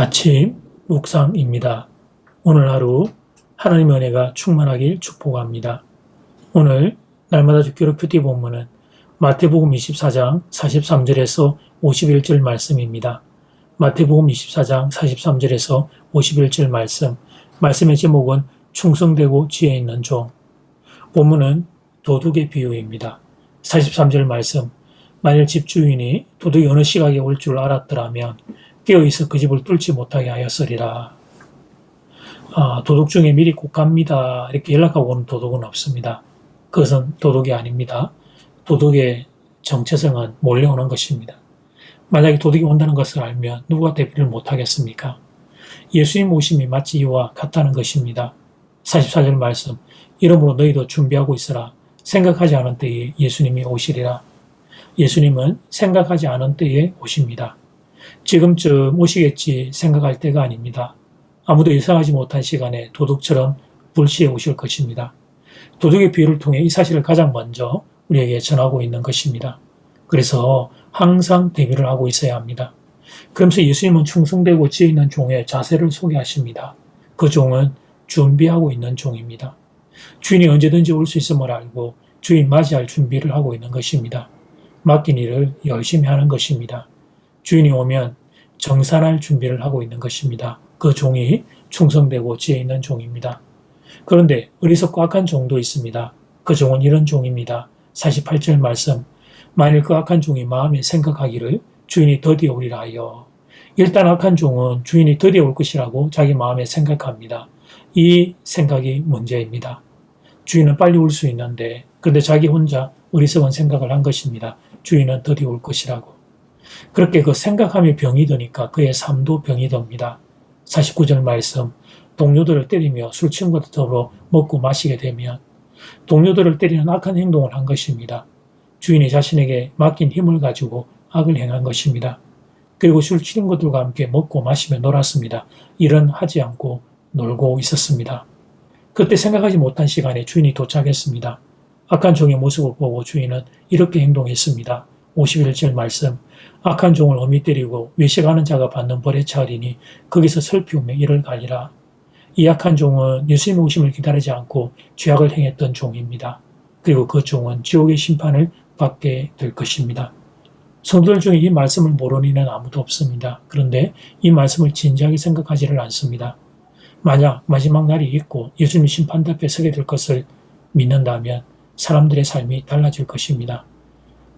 아침 묵상입니다. 오늘 하루 하나님의 은혜가 충만하길 축복합니다. 오늘 날마다 주기로 큐티 본문은 마태복음 24장 43절에서 51절 말씀입니다. 마태복음 24장 43절에서 51절 말씀, 말씀의 제목은 충성되고 지혜 있는 종. 본문은 도둑의 비유입니다. 43절 말씀, 만일 집주인이 도둑이 어느 시각에 올 줄 알았더라면 깨어있어 그 집을 뚫지 못하게 하였으리라. 아, 도둑 중에 미리 꼭 갑니다. 이렇게 연락하고 오는 도둑은 없습니다. 그것은 도둑이 아닙니다. 도둑의 정체성은 몰려오는 것입니다. 만약에 도둑이 온다는 것을 알면 누가 대비를 못하겠습니까? 예수님 오심이 마치 이와 같다는 것입니다. 44절 말씀, 이러므로 너희도 준비하고 있으라. 생각하지 않은 때에 예수님이 오시리라. 예수님은 생각하지 않은 때에 오십니다. 지금쯤 오시겠지 생각할 때가 아닙니다. 아무도 예상하지 못한 시간에 도둑처럼 불시에 오실 것입니다. 도둑의 비유를 통해 이 사실을 가장 먼저 우리에게 전하고 있는 것입니다. 그래서 항상 대비를 하고 있어야 합니다. 그러면서 예수님은 충성되고 지혜 있는 종의 자세를 소개하십니다. 그 종은 준비하고 있는 종입니다. 주인이 언제든지 올 수 있음을 알고 주인 맞이할 준비를 하고 있는 것입니다. 맡긴 일을 열심히 하는 것입니다. 주인이 오면 정산할 준비를 하고 있는 것입니다. 그 종이 충성되고 지혜 있는 종입니다. 그런데 어리석고 악한 종도 있습니다. 그 종은 이런 종입니다. 48절 말씀. 만일 그 악한 종이 마음에 생각하기를 주인이 더디어 오리라 하여. 일단 악한 종은 주인이 더디어 올 것이라고 자기 마음에 생각합니다. 이 생각이 문제입니다. 주인은 빨리 올 수 있는데, 그런데 자기 혼자 어리석은 생각을 한 것입니다. 주인은 더디어 올 것이라고. 그렇게 그 생각함이 병이 드니까 그의 삶도 병이 듭니다. 49절 말씀. 동료들을 때리며 술 친구들 더불어 먹고 마시게 되면 동료들을 때리는 악한 행동을 한 것입니다. 주인이 자신에게 맡긴 힘을 가지고 악을 행한 것입니다. 그리고 술 친구들과 함께 먹고 마시며 놀았습니다. 일은 하지 않고 놀고 있었습니다. 그때 생각하지 못한 시간에 주인이 도착했습니다. 악한 종의 모습을 보고 주인은 이렇게 행동했습니다. 51절 말씀. 악한 종을 어미 때리고 외식하는 자가 받는 벌에 차리니 거기서 슬피우며 이를 갈리라. 이 악한 종은 예수님의 오심을 기다리지 않고 죄악을 행했던 종입니다. 그리고 그 종은 지옥의 심판을 받게 될 것입니다. 성도들 중에 이 말씀을 모르는 이는 아무도 없습니다. 그런데 이 말씀을 진지하게 생각하지를 않습니다. 만약 마지막 날이 있고 예수님 심판대 앞에 서게 될 것을 믿는다면 사람들의 삶이 달라질 것입니다.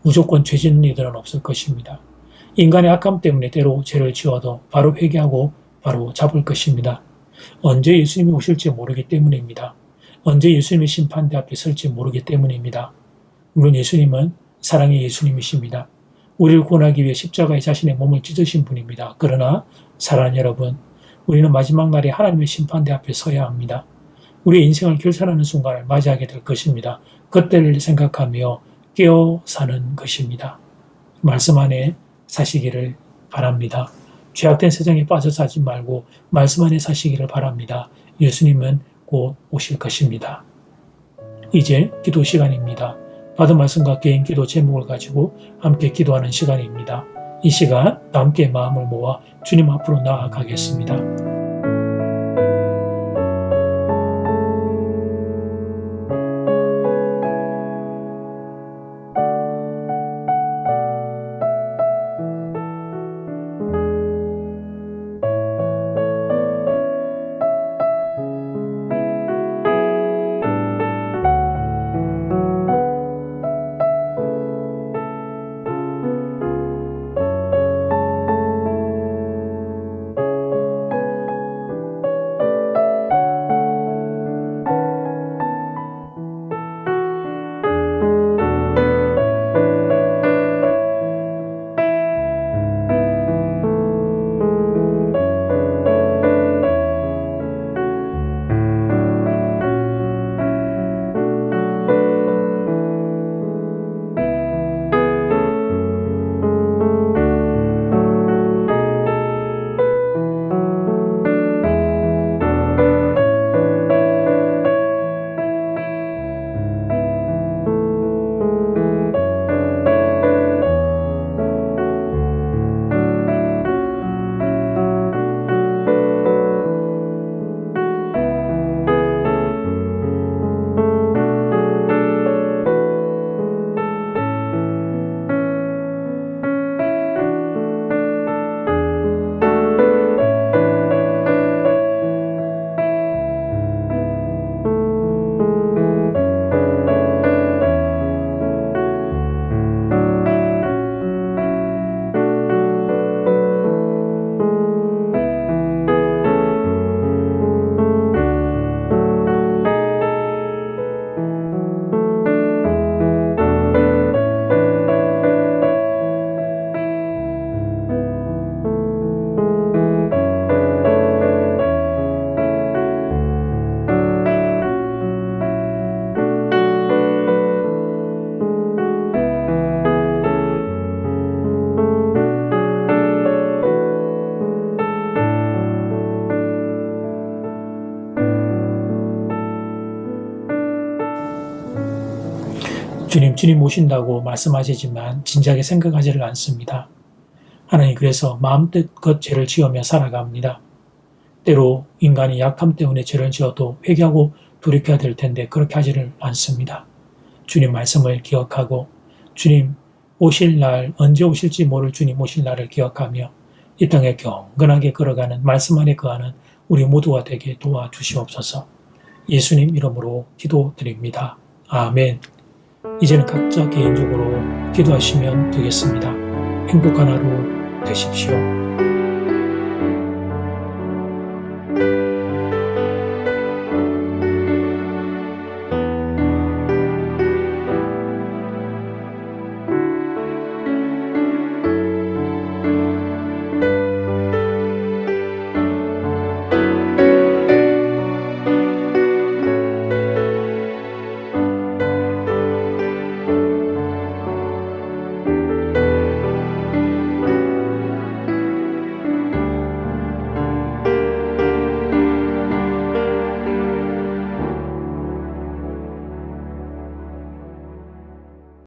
무조건 죄 짓는 이들은 없을 것입니다. 인간의 악함 때문에 때로 죄를 지어도 바로 회개하고 바로 잡을 것입니다. 언제 예수님이 오실지 모르기 때문입니다. 언제 예수님의 심판대 앞에 설지 모르기 때문입니다. 물론 예수님은 사랑의 예수님이십니다. 우리를 구원하기 위해 십자가에 자신의 몸을 찢으신 분입니다. 그러나 사랑하는 여러분, 우리는 마지막 날에 하나님의 심판대 앞에 서야 합니다. 우리의 인생을 결산하는 순간을 맞이하게 될 것입니다. 그때를 생각하며 깨어 사는 것입니다. 말씀 안에 사시기를 바랍니다. 죄악된 세상에 빠져 사지 말고 말씀 안에 사시기를 바랍니다. 예수님은 곧 오실 것입니다. 이제 기도 시간입니다. 받은 말씀과 개인 기도 제목을 가지고 함께 기도하는 시간입니다. 이 시간 함께 마음을 모아 주님 앞으로 나아가겠습니다. 주님, 주님 모신다고 말씀하시지만 진작에 생각하지를 않습니다. 하나님 그래서 마음껏 죄를 지으며 살아갑니다. 때로 인간이 약함 때문에 죄를 지어도 회개하고 돌이켜야 될 텐데 그렇게 하지를 않습니다. 주님 말씀을 기억하고 주님 오실 날 언제 오실지 모를 주님 오실 날을 기억하며 이 땅에 경건하게 걸어가는 말씀 안에 거하는 우리 모두가 되게 도와주시옵소서. 예수님 이름으로 기도드립니다. 아멘. 이제는 각자 개인적으로 기도하시면 되겠습니다. 행복한 하루 되십시오.